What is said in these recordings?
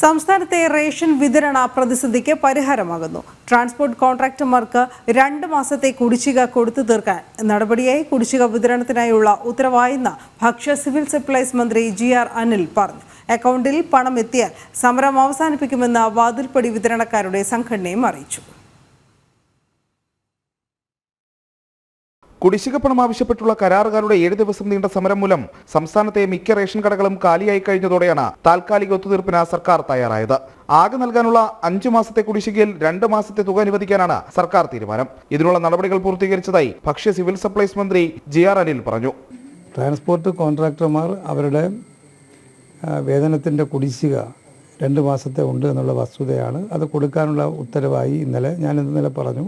സംസ്ഥാനത്തെ റേഷൻ വിതരണ പ്രതിസന്ധിക്ക് പരിഹാരമാകുന്നു. ട്രാൻസ്പോർട്ട് കോൺട്രാക്ടർമാർക്ക് രണ്ട് മാസത്തെ കുടിശ്ശിക കൊടുത്തു തീർക്കാൻ നടപടിയായി കുടിശ്ശിക വിതരണത്തിനായുള്ള ഉത്തരവായെന്ന് ഭക്ഷ്യ സിവിൽ സപ്ലൈസ് മന്ത്രി ജി ആർ അനിൽ പറഞ്ഞു. അക്കൗണ്ടിൽ പണം എത്തിയാൽ സമരം അവസാനിപ്പിക്കുമെന്ന് വാതിൽപ്പടി വിതരണക്കാരുടെ സംഘടനയും അറിയിച്ചു. കുടിശ്ശിക പണം ആവശ്യപ്പെട്ടുള്ള കരാറുകാരുടെ ഏഴ് ദിവസം നീണ്ട സമരം മൂലം സംസ്ഥാനത്തെ മിക്ക റേഷൻ കടകളും കാലിയായി കഴിഞ്ഞതോടെയാണ് താൽക്കാലിക ഒത്തുതീർപ്പിന് സർക്കാർ തയ്യാറായത്. ആകെ നൽകാനുള്ള അഞ്ചു മാസത്തെ കുടിശ്ശികയിൽ രണ്ട് മാസത്തെ തുക അനുവദിക്കാനാണ് സർക്കാർ തീരുമാനം. ഇതിനുള്ള നടപടികൾ പൂർത്തീകരിച്ചതായി ഭക്ഷ്യ സിവിൽ സപ്ലൈസ് മന്ത്രി ജി ആർ അനിൽ പറഞ്ഞു. ട്രാൻസ്പോർട്ട് കോൺട്രാക്ടർമാർ അവരുടെ വേതനത്തിന്റെ കുടിശ്ശിക രണ്ട് മാസത്തെ ഉണ്ട് എന്നുള്ള വസ്തുതയാണ് അത് കൊടുക്കാനുള്ള ഉത്തരവായി ഇന്നലെ ഞാൻ ഇന്നലെ പറഞ്ഞു.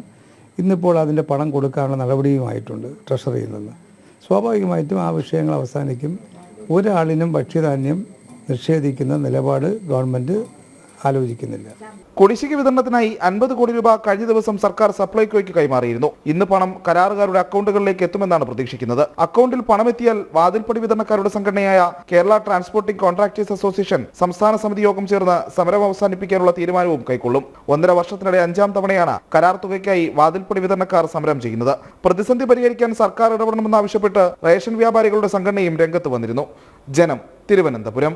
ഇന്നിപ്പോൾ അതിന്റെ പണം കൊടുക്കാനുള്ള നടപടിയുമായിട്ടുണ്ട് ട്രഷറിയിൽ നിന്ന്. സ്വാഭാവികമായിട്ടും ആ വിഷയങ്ങൾ അവസാനിക്കും. ഒരാളിനും ഭക്ഷ്യധാന്യം നിഷേധിക്കുന്ന നിലപാട് ഗവൺമെന്റ് ആലോചിക്കുന്നില്ല. കുടിശ്ശിക വിതരണത്തിനായി അൻപത് കോടി രൂപ കഴിഞ്ഞ ദിവസം സർക്കാർ സപ്ലൈകോയ്ക്ക് കൈമാറിയിരുന്നു. ഇന്ന് പണം കരാറുകാരുടെ അക്കൗണ്ടുകളിലേക്ക് എത്തുമെന്നാണ് പ്രതീക്ഷിക്കുന്നത്. അക്കൗണ്ടിൽ പണമെത്തിയാൽ വാതിൽപ്പടി വിതരണക്കാരുടെ സംഘടനയായ കേരള ട്രാൻസ്പോർട്ടിംഗ് കോൺട്രാക്ടേഴ്സ് അസോസിയേഷൻ സംസ്ഥാന സമിതി യോഗം ചേർന്ന് സമരം അവസാനിപ്പിക്കാനുള്ള തീരുമാനവും കൈക്കൊള്ളും. ഒന്നര വർഷത്തിനിടെ അഞ്ചാം തവണയാണ് കരാർ തുകയ്ക്കായി വാതിൽപ്പടി വിതരണക്കാർ സമരം ചെയ്യുന്നത്. പ്രതിസന്ധി പരിഹരിക്കാൻ സർക്കാർ ഇടപെടണമെന്നാവശ്യപ്പെട്ട് റേഷൻ വ്യാപാരികളുടെ സംഘടനയും രംഗത്ത് വന്നിരുന്നു. ജനം തിരുവനന്തപുരം.